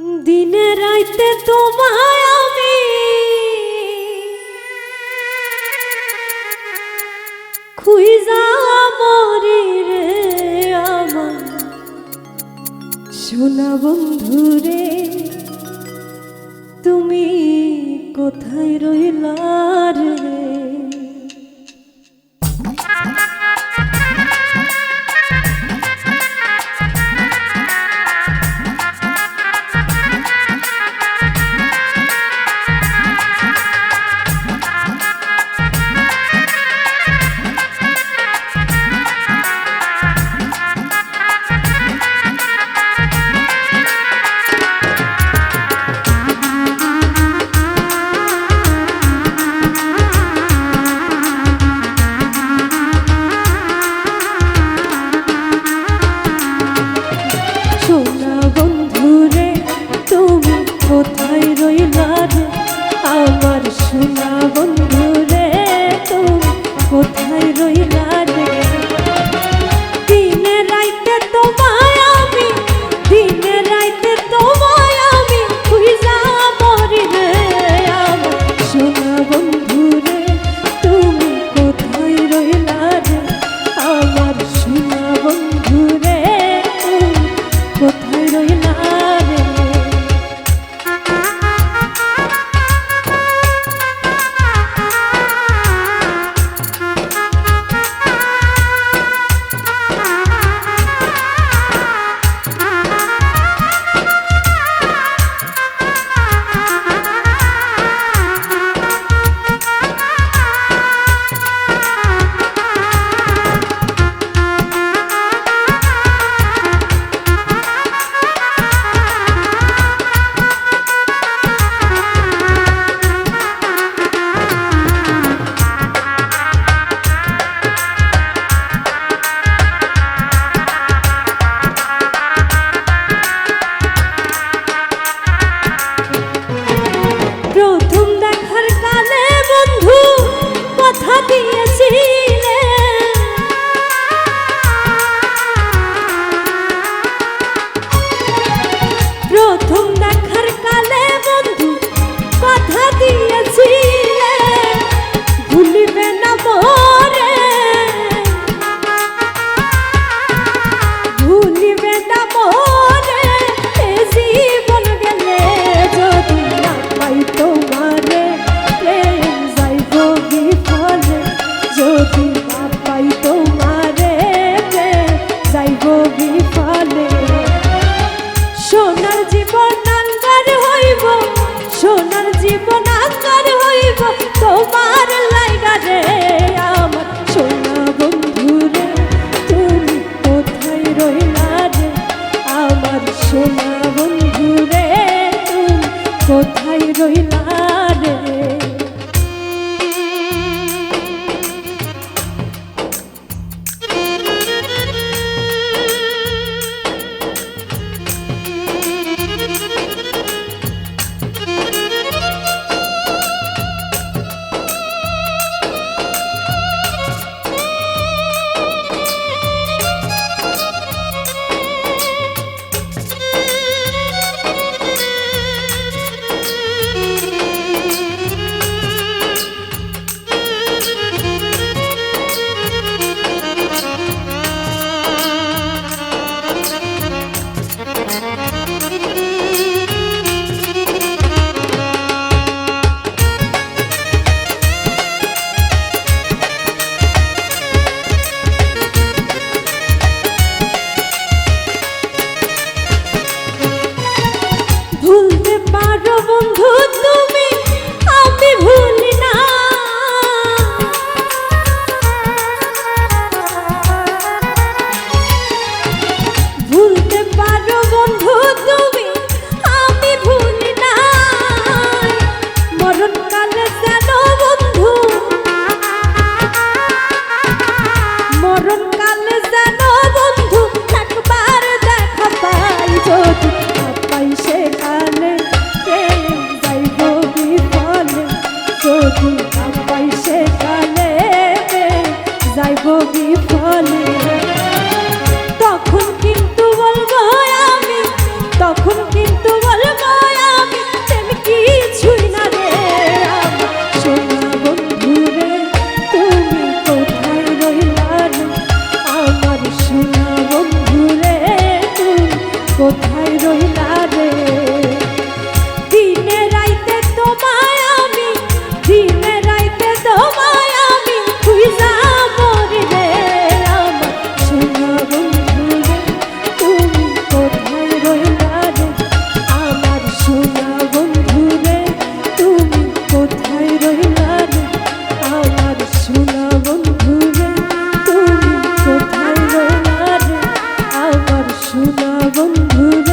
দিনে রাইতে তোমায় আমি। খুইজা মরি রে আমার। সোনা বন্ধু রে তুমি কোথায় রইলা? ভুলতে পারো বন্ধু তুমি আমি ভুল গুরু